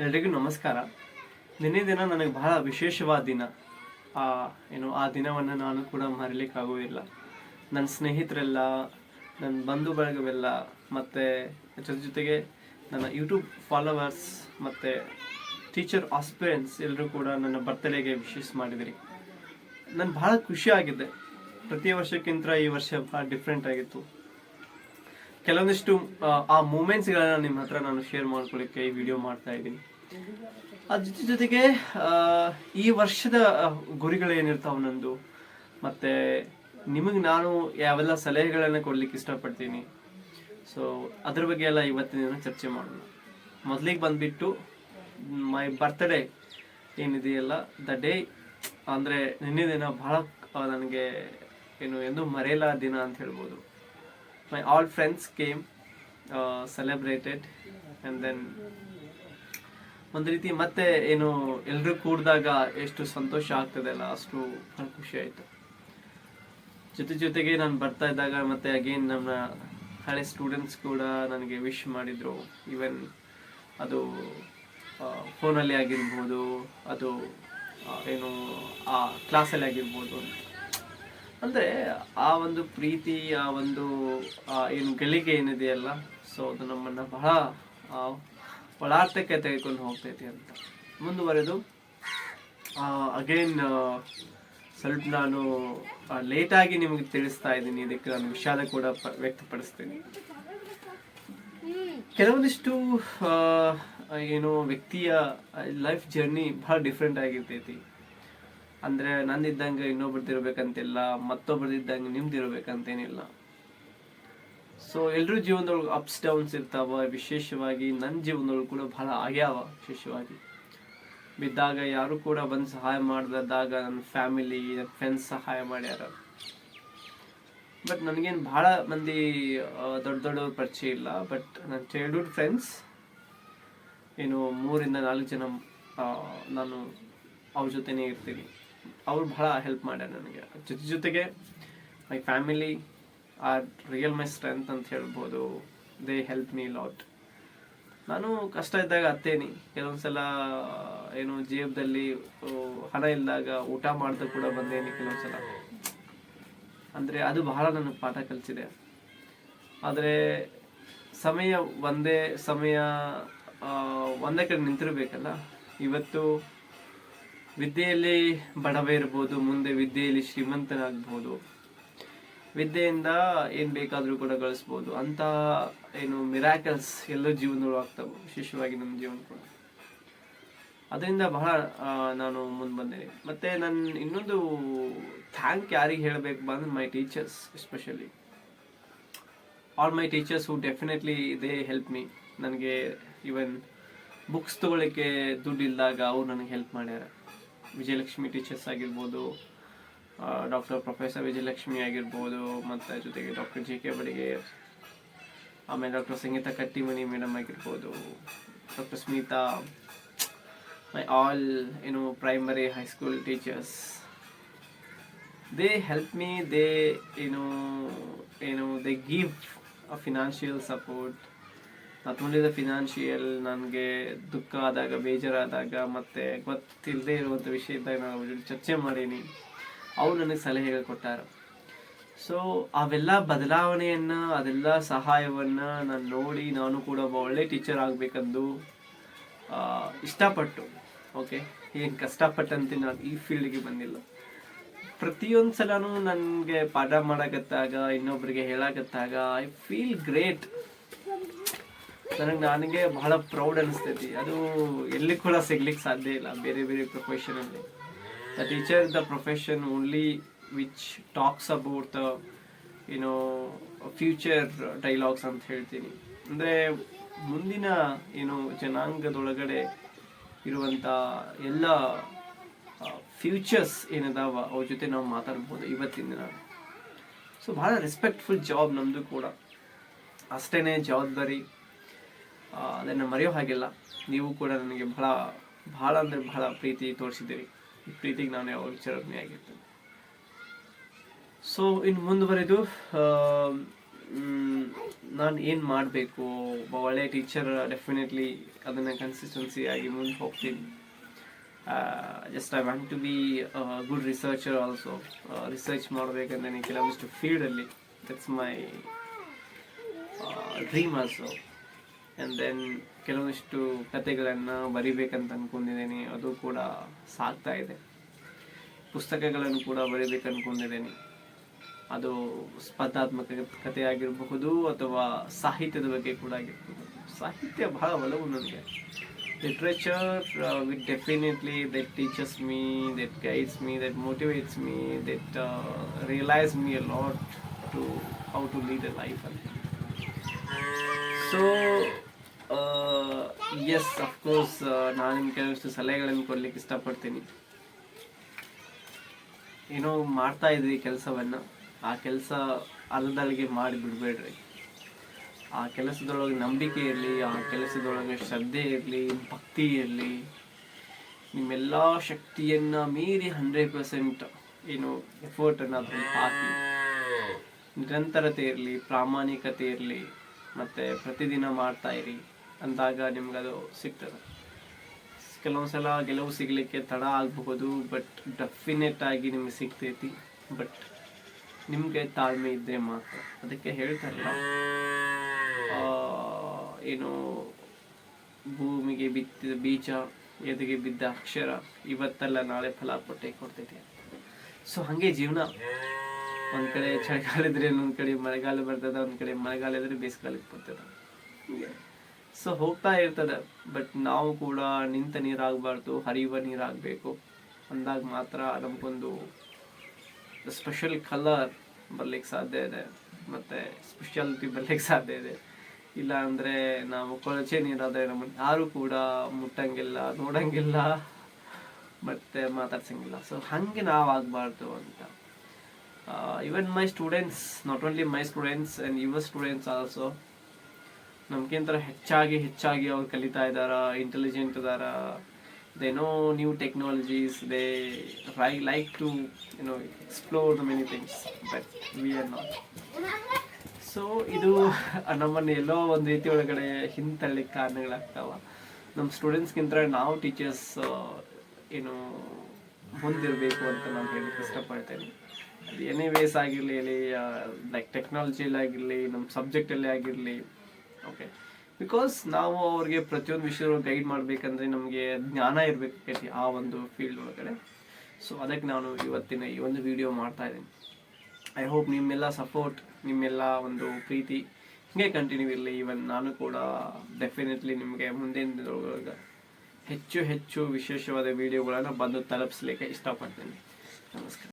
ಎಲ್ರಿಗೂ ನಮಸ್ಕಾರ. ನಿನ್ನೆ ದಿನ ನನಗೆ ಬಹಳ ವಿಶೇಷವಾದ ದಿನ. ಆ, ಏನು, ಆ ದಿನವನ್ನು ನಾನು ಕೂಡ ಮರೀಲಿಕ್ಕಾಗೋದಿಲ್ಲ ನನ್ನ ಸ್ನೇಹಿತರೆಲ್ಲ, ನನ್ನ ಬಂಧು ಬಳಗವೆಲ್ಲ ಮತ್ತು ಅದರ ಜೊತೆಗೆ ನನ್ನ ಯೂಟ್ಯೂಬ್ ಫಾಲೋವರ್ಸ್ ಮತ್ತು ಟೀಚರ್ ಆಸ್ಪಿರೆಂಟ್ಸ್ ಎಲ್ಲರೂ ಕೂಡ ನನ್ನ ಬರ್ತ್ಡೇಗೆ ವಿಶೇಷ ಮಾಡಿದಿರಿ. ನಾನು ಭಾಳ ಖುಷಿ ಆಗಿದ್ದೆ ಪ್ರತಿ ವರ್ಷಕ್ಕಿಂತ ಈ ವರ್ಷ ಭಾಳ ಡಿಫ್ರೆಂಟ್ ಆಗಿತ್ತು. ಕೆಲವೊಂದಿಷ್ಟು ಆ, ಮೂಮೆಂಟ್ಸ್ಗಳನ್ನ ನಿಮ್ಮ ಹತ್ರ ನಾನು ಶೇರ್ ಮಾಡ್ಕೊಳ್ಳಿಕ್ಕೆ ಈ ವಿಡಿಯೋ ಮಾಡ್ತಾ ಇದ್ದೀನಿ. ಅದ್ರ ಜೊತೆ ಜೊತೆಗೆ ಈ ವರ್ಷದ ಗುರಿಗಳು ಗುರಿಗಳೇನಿರ್ತಾವ ನಂದು. ಮತ್ತೆ ನಿಮಗೆ ನಾನು ಯಾವೆಲ್ಲ ಸಲಹೆಗಳನ್ನ ಕೊಡ್ಲಿಕ್ಕೆ ಇಷ್ಟಪಡ್ತೀನಿ. ಸೊ ಅದ್ರ ಬಗ್ಗೆ ಎಲ್ಲ ಇವತ್ತಿನ ದಿನ ಚರ್ಚೆ ಮಾಡೋಣ. ಮೊದಲಿಗೆ ಬಂದ್ಬಿಟ್ಟು ಮೈ ಬರ್ತ್ಡೇ ಏನಿದೆಯಲ್ಲ ದ ಡೇ ಅಂದರೆ ನಿನ್ನೆ ದಿನ ಬಹಳ ನನಗೆ ಏನು ಎಂದು ಮರೆಯಲ್ಲ ದಿನ ಅಂತ ಹೇಳ್ಬೋದು. ಮೈ friends came uh, celebrated and then ಒಂದು ರೀತಿ ಮತ್ತೆ ಏನು ಎಲ್ಲರೂ ಕೂಡಿದಾಗ ಎಷ್ಟು ಸಂತೋಷ ಆಗ್ತದಲ್ಲ ಅಷ್ಟು ಖುಷಿ ಆಯಿತು. ಜೊತೆ ಜೊತೆಗೆ ನಾನು ಬರ್ತಾ ಇದ್ದಾಗ ಮತ್ತೆ ಅಗೇನ್ ನಮ್ಮ ಹಳೆ ಸ್ಟೂಡೆಂಟ್ಸ್ ಕೂಡ ನನಗೆ ವಿಶ್ ಮಾಡಿದರು. ಈವನ್ ಅದು ಫೋನಲ್ಲಿ ಆಗಿರ್ಬೋದು ಅದು ಏನು ಆ ಕ್ಲಾಸಲ್ಲಿ ಆಗಿರ್ಬೋದು ಅಂದರೆ ಆ ಒಂದು ಪ್ರೀತಿ, ಆ ಒಂದು ಏನು ಗಳಿಕೆ ಏನಿದೆಯಲ್ಲ ಸೊ ಅದು ನಮ್ಮನ್ನು ಬಹಳ ಒಳಾರ್ಥಕ್ಕೆ ತೆಗೆದುಕೊಂಡು ಹೋಗ್ತೈತಿ ಅಂತ. ಮುಂದುವರೆದು ಅಗೇನ್ ಸ್ವಲ್ಪ ನಾನು ಲೇಟಾಗಿ ನಿಮಗೆ ತಿಳಿಸ್ತಾ ಇದ್ದೀನಿ. ಇದಕ್ಕೆ ನಾನು ವಿಷಾದ ಕೂಡ ವ್ಯಕ್ತಪಡಿಸ್ತೀನಿ. ಕೆಲವೊಂದಿಷ್ಟು ಏನು ವ್ಯಕ್ತಿಯ ಲೈಫ್ ಜರ್ನಿ ಬಹಳ ಡಿಫ್ರೆಂಟ್ ಆಗಿರ್ತೈತಿ. ಅಂದ್ರೆ ನಂದಿದ್ದಂಗೆ ಇನ್ನೊಬ್ರದ್ದು ಇರ್ಬೇಕಂತಿಲ್ಲ ಮತ್ತೊಬ್ರದ್ದು ನಿಮ್ದು ಇರ್ಬೇಕಂತೇನಿಲ್ಲ. ಸೊ ಎಲ್ಲರೂ ಜೀವನದೊಳಗೆ ಅಪ್ಸ್ ಡೌನ್ಸ್ ಇರ್ತಾವ, ವಿಶೇಷವಾಗಿ ನನ್ನ ಜೀವನದೊಳಗೆ ಕೂಡ ಬಹಳ ಆಗ್ಯಾವ ವಿಶೇಷವಾಗಿ. ಬಿದ್ದಾಗ ಯಾರು ಕೂಡ ಬಂದು ಸಹಾಯ ಮಾಡ್ದಾಗ ನನ್ನ ಫ್ಯಾಮಿಲಿ ನನ್ನ ಫ್ರೆಂಡ್ಸ್ ಸಹಾಯ ಮಾಡ್ಯಾರ. ಬಟ್ ನನಗೇನು ಭಾಳ ಮಂದಿ ದೊಡ್ಡ ದೊಡ್ಡವ್ರ ಪರಿಚಯ ಇಲ್ಲ. ಬಟ್ ನನ್ನ ಚೈಲ್ಡ್ಹುಡ್ ಫ್ರೆಂಡ್ಸ್ ಏನು ಮೂರಿಂದ ನಾಲ್ಕು ಜನ ನಾನು ಅವ್ರ ಜೊತೆನೇ ಇರ್ತೀನಿ. ಅವ್ರು ಬಹಳ ಹೆಲ್ಪ್ ಮಾಡ್ಯಾರ ನನಗೆ. ಜೊತೆ ಜೊತೆಗೆ my family are real my strength ಅಂತ ಹೇಳ್ಬೋದು. ದೇ ಹೆಲ್ಪ್ ಮೀ ಲಾಟ್ ನಾನು ಕಷ್ಟ ಇದ್ದಾಗ ಅತ್ತೇನಿ. ಕೆಲವೊಂದ್ಸಲ, ಏನು ಜೀವದಲ್ಲಿ ಹಣ ಇಲ್ಲದಾಗ ಊಟ ಮಾಡ್ತಾ ಕೂಡ ಬಂದೇನಿ ಕೆಲವೊಂದ್ಸಲ. ಅಂದರೆ ಅದು ಬಹಳ ನನಗೆ ಪಾಠ ಕಲಿಸಿದೆ. ಆದರೆ ಸಮಯ ಒಂದೇ ಸಮಯ ಒಂದೇ ಕಡೆ ನಿಂತಿರಬೇಕಲ್ಲ. ಇವತ್ತು ವಿದ್ಯೆಯಲ್ಲಿ ಬಡವ ಇರ್ಬೋದು, ಮುಂದೆ ವಿದ್ಯೆಯಲ್ಲಿ ಶ್ರೀಮಂತನಾಗ್ಬೋದು ವಿದ್ಯೆಯಿಂದ ಏನು ಬೇಕಾದರೂ ಕೂಡ ಗಳಿಸ್ಬೋದು, ಅಂತ ಏನು ಮಿರಾಕಲ್ಸ್ ಎಲ್ಲ ಜೀವನದಲ್ಲೂ ಆಗ್ತವೆ, ವಿಶೇಷವಾಗಿ ನಮ್ಮ ಜೀವನ ಕೂಡ. ಅದರಿಂದ ಬಹಳ ನಾನು ಮುಂದೆ ಬಂದೇನೆ. ಮತ್ತೆ ನನ್ನ ಇನ್ನೊಂದು ಥ್ಯಾಂಕ್ ಯಾರಿಗೆ ಹೇಳಬೇಕು ಬಂದ್ರೆ my teachers especially all my teachers who definitely they help me ನನಗೆ ಈವನ್ ಬುಕ್ಸ್ ತಗೊಳ್ಳಿಕ್ಕೆ ದುಡ್ಡು ಅವ್ರು ನನಗೆ ಹೆಲ್ಪ್ ಮಾಡ್ಯಾರ. ವಿಜಯಲಕ್ಷ್ಮಿ ಟೀಚರ್ಸ್ ಆಗಿರ್ಬೋದು ಡಾಕ್ಟರ್ ಪ್ರೊಫೆಸರ್ ವಿಜಯಲಕ್ಷ್ಮಿ ಆಗಿರ್ಬೋದು, ಮತ್ತು ಜೊತೆಗೆ ಡಾಕ್ಟರ್ ಜೆ ಕೆ ಬಡಿಗೆ ಆಮೇಲೆ ಡಾಕ್ಟರ್ ಸಂಗೀತ ಕಟ್ಟಿಮಣಿ ಮೇಡಮ್ ಆಗಿರ್ಬೋದು ಡಾಕ್ಟರ್ ಸ್ಮಿತಾ ಮೈ ಆಲ್ ಏನು primary high school teachers they help me they ಏನು ಏನು they give a financial support only financial ನನಗೆ ದುಃಖ ಆದಾಗ, ಬೇಜಾರಾದಾಗ ಮತ್ತು ಗೊತ್ತಿಲ್ಲದೆ ಇರುವಂಥ ವಿಷಯದಾಗ ನಾನು ಅವ್ರ ಜೊತೆ ಚರ್ಚೆ ಮಾಡೀನಿ. ಅವ್ರು ನನಗೆ ಸಲಹೆಗಳು ಕೊಟ್ಟಾರೆ. ಸೊ ಅವೆಲ್ಲ ಬದಲಾವಣೆಯನ್ನು, ಅದೆಲ್ಲ ಸಹಾಯವನ್ನು ನಾನು ನೋಡಿ ನಾನು ಕೂಡ ಒಬ್ಬ ಒಳ್ಳೆ ಟೀಚರ್ ಆಗಬೇಕಂದು ಇಷ್ಟಪಟ್ಟು ಓಕೆ ಏನು ಕಷ್ಟಪಟ್ಟಂತೆ ನಾನು ಈ ಫೀಲ್ಡ್ಗೆ ಬಂದಿಲ್ಲ. ಪ್ರತಿಯೊಂದು ಸಲನೂ ನನಗೆ ಪಾಠ ಮಾಡಕತ್ತಾಗ ಇನ್ನೊಬ್ಬರಿಗೆ ಹೇಳಕತ್ತಾಗ ಐ ಫೀಲ್ ಗ್ರೇಟ್ ನನಗೆ ನನಗೆ ಬಹಳ ಪ್ರೌಡ್ ಅನಿಸ್ತೈತಿ. ಅದು ಎಲ್ಲಿ ಕೂಡ ಸಿಗ್ಲಿಕ್ಕೆ ಸಾಧ್ಯ ಇಲ್ಲ, ಬೇರೆ ಬೇರೆ ಪ್ರೊಫೆಷನಲ್ಲಿ the teacher the profession only which talks about the ಏನೋ ಫ್ಯೂಚರ್ ಡೈಲಾಗ್ಸ್ ಅಂತ ಹೇಳ್ತೀನಿ. ಅಂದರೆ ಮುಂದಿನ ಏನು ಜನಾಂಗದೊಳಗಡೆ ಇರುವಂಥ ಎಲ್ಲ ಫ್ಯೂಚರ್ಸ್ ಏನದಾವ, ಅವ್ರ ಜೊತೆ ನಾವು ಮಾತಾಡ್ಬೋದು ಇವತ್ತಿನ ದಿನ. ಸೊ ಭಾಳ ರೆಸ್ಪೆಕ್ಟ್ಫುಲ್ ಜಾಬ್ ನಮ್ಮದು ಕೂಡ. ಅಷ್ಟೇ ಜವಾಬ್ದಾರಿ. ಅದನ್ನು ಮರೆಯೋ ಹಾಗಿಲ್ಲ ನೀವು ಕೂಡ ನನಗೆ ಬಹಳ ಬಹಳ ಅಂದರೆ ಬಹಳ ಪ್ರೀತಿ ತೋರಿಸಿದ್ದೀರಿ. ಈ ಪ್ರೀತಿಗೆ ನಾನು ಯಾವಾಗ ಚಿರಜ್ಞೆ ಆಗಿರ್ತೇನೆ. ಸೊ ಇನ್ನು ಮುಂದುವರೆದು ನಾನು ಏನು ಮಾಡಬೇಕು? ಒಬ್ಬ ಒಳ್ಳೆ ಟೀಚರ್ ಡೆಫಿನೆಟ್ಲಿ ಅದನ್ನು ಕನ್ಸಿಸ್ಟೆನ್ಸಿ ಆಗಿ ಮುಂದೆ ಹೋಗ್ತೀನಿ. Just I want to be good researcher also research ಮಾಡಬೇಕಂದ್ರೆ ಕೆಲವೊಂದಿಷ್ಟು ಫೀಲ್ಡಲ್ಲಿ that's my dream also and then ಕೆಲವೊಂದಿಷ್ಟು ಕತೆಗಳನ್ನು ಬರಿಬೇಕಂತ ಅಂದ್ಕೊಂಡಿದ್ದೀನಿ ಅದು ಕೂಡ ಸಾಗ್ತಾ ಇದೆ. ಪುಸ್ತಕಗಳನ್ನು ಕೂಡ ಬರೀಬೇಕು ಅನ್ಕೊಂಡಿದ್ದೇನೆ. ಅದು ಸ್ಪರ್ಧಾತ್ಮಕ ಕಥೆ ಆಗಿರಬಹುದು ಅಥವಾ ಸಾಹಿತ್ಯದ ಬಗ್ಗೆ ಕೂಡ ಆಗಿರ್ಬೋದು ಸಾಹಿತ್ಯ ಬಹಳ ಒಲವು ನನಗೆ. Literature with definitely that teachers me that guides me that motivates me that realise me a lot to how to lead a life ಅಂತ ಸೊ ಎಸ್ ಅಫ್ಕೋರ್ಸ್ ನಾನು ನಿಮ್ಗೆ ಕೆಲವಷ್ಟು ಸಲಹೆಗಳನ್ನು ಕೊಡ್ಲಿಕ್ಕೆ ಇಷ್ಟಪಡ್ತೀನಿ. ಏನೋ ಮಾಡ್ತಾ ಇದ್ರಿ ಕೆಲಸವನ್ನ. ಆ ಕೆಲಸ ಅರ್ಧದಲ್ಲಿಗೆ ಮಾಡಿ ಬಿಡಬೇಡ್ರಿ ಆ ಕೆಲಸದೊಳಗೆ ನಂಬಿಕೆ ಇರಲಿ, ಆ ಕೆಲಸದೊಳಗೆ ಶ್ರದ್ಧೆ ಇರಲಿ, ಭಕ್ತಿ ಇರಲಿ, ನಿಮ್ಮೆಲ್ಲ ಶಕ್ತಿಯನ್ನು ಮೀರಿ ಹಂಡ್ರೆಡ್ ಪರ್ಸೆಂಟ್ ಏನು ಎಫರ್ಟನ್ನು ಅದರಲ್ಲಿ ಹಾಕಿ. ನಿರಂತರತೆ ಇರಲಿ, ಪ್ರಾಮಾಣಿಕತೆ ಇರಲಿ ಮತ್ತು ಪ್ರತಿದಿನ ಮಾಡ್ತಾ ಇರಿ ಅಂದಾಗ ನಿಮಗದು ಸಿಗ್ತದೆ. ಕೆಲವೊಂದ್ಸಲ ಗೆಲುವು ಸಿಗಲಿಕ್ಕೆ ತಡ ಆಗಬಹುದು ಬಟ್ ಡೆಫಿನೆಟ್ ಆಗಿ ನಿಮ್ಗೆ ಸಿಗ್ತೈತಿ ಬಟ್ ನಿಮಗೆ ತಾಳ್ಮೆ ಇದ್ದರೆ ಮಾತ್ರ. ಅದಕ್ಕೆ ಹೇಳ್ತಾರಲ್ಲ ಏನು, ಭೂಮಿಗೆ ಬಿತ್ತಿದ ಬೀಜ, ಎದೆಗೆ ಬಿದ್ದ ಅಕ್ಷರ, ಇವತ್ತಲ್ಲ ನಾಳೆ ಫಲ ಕೊಟ್ಟೆ ಕೊಡ್ತೈತಿ ಸೊ ಹಾಗೆ ಜೀವನ. ಒಂದ್ ಕಡೆ ಚಳಿಗಾಲ ಇದ್ರೆ ಇನ್ನೊಂದು ಕಡೆ ಮಳೆಗಾಲ ಬರ್ತದ ಒಂದ್ ಕಡೆ ಮಳೆಗಾಲ ಇದ್ರೆ ಬೇಸಿಗೆಗಾಲಕ್ಕೆ ಬರ್ತದ. ಸೊ ಹೋಗ್ತಾ ಇರ್ತದೆ ಬಟ್ ನಾವು ಕೂಡ ನಿಂತ ನೀರಾಗಬಾರ್ದು ಹರಿಯುವ ನೀರಾಗಬೇಕು. ಅಂದಾಗ ಮಾತ್ರ ನಮಗೊಂದು ಸ್ಪೆಷಲ್ ಕಲರ್ ಬರ್ಲಿಕ್ಕೆ ಸಾಧ್ಯ ಇದೆ. ಮತ್ತೆ ಸ್ಪೆಷಾಲಿಟಿ ಬರ್ಲಿಕ್ಕೆ ಸಾಧ್ಯ ಇದೆ. ಇಲ್ಲ ಅಂದ್ರೆ ನಾವು ಕೊಳಚೆ ನೀರಾದ್ರೆ ನಮ್ಮನ್ನು ಯಾರು ಕೂಡ ಮುಟ್ಟಂಗಿಲ್ಲ ನೋಡಂಗಿಲ್ಲ ಮತ್ತೆ ಮಾತಾಡ್ಸಂಗಿಲ್ಲ. ಸೊ ಹಂಗೆ ನಾವು ಆಗಬಾರ್ದು ಅಂತ. Even my students not only my students and your students also ನಮ್ಗಿಂತ ಹೆಚ್ಚಾಗಿ ಹೆಚ್ಚಾಗಿ ಅವ್ರು ಕಲಿತಾ ಇದ್ದಾರಾ ಇಂಟೆಲಿಜೆಂಟ್ ಇದ್ದಾರ they know new technologies they try like to you know explore the many things but we are not so ಇದು ನಮ್ಮನ್ನು ಎಲ್ಲೋ ಒಂದು ರೀತಿ ಒಳಗಡೆ ಹಿಂತಳ್ಳಿಕ್ಕೆ ಕಾರಣಗಳಾಗ್ತಾವ. ನಮ್ಮ ಸ್ಟೂಡೆಂಟ್ಸ್ಗಿಂತ ನಾವು ಟೀಚರ್ಸ್ ಏನು ಮುಂದಿರಬೇಕು ಅಂತ ನಾನು ಹೇಳಕ್ಕೆ ಇಷ್ಟಪಡ್ತೇನೆ. ಅದು ಎನಿ ವೇಸ್ ಆಗಿರಲಿ ಅಲ್ಲಿ ಲೈಕ್ ಟೆಕ್ನಾಲಜಿಯಲ್ಲಿ ಆಗಿರಲಿ ನಮ್ಮ ಸಬ್ಜೆಕ್ಟಲ್ಲಿ ಆಗಿರಲಿ ಓಕೆ ಬಿಕಾಸ್ ನಾವು ಅವ್ರಿಗೆ ಪ್ರತಿಯೊಂದು ವಿಷಯ ಗೈಡ್ ಮಾಡಬೇಕಂದ್ರೆ ನಮಗೆ ಜ್ಞಾನ ಇರಬೇಕಾಗೈತಿ ಆ ಒಂದು ಫೀಲ್ಡ್ ಒಳಗಡೆ. ಸೊ ಅದಕ್ಕೆ ನಾನು ಇವತ್ತಿನ ಈ ಒಂದು ವಿಡಿಯೋ ಮಾಡ್ತಾ ಇದ್ದೀನಿ. ಐ ಹೋಪ್ ನಿಮ್ಮೆಲ್ಲ ಸಪೋರ್ಟ್ ನಿಮ್ಮೆಲ್ಲ ಒಂದು ಪ್ರೀತಿ, ಹಿಂಗೆ ಕಂಟಿನ್ಯೂ ಇರಲಿ. ಈವನ್ ನಾನು ಕೂಡ ಡೆಫಿನೆಟ್ಲಿ ನಿಮಗೆ ಮುಂದಿನ ಹೆಚ್ಚು ಹೆಚ್ಚು ವಿಶೇಷವಾದ ವಿಡಿಯೋಗಳನ್ನು ಬಂದು ತಲುಪಿಸ್ಲಿಕ್ಕೆ ಇಷ್ಟಪಡ್ತೀನಿ. ನಮಸ್ಕಾರ.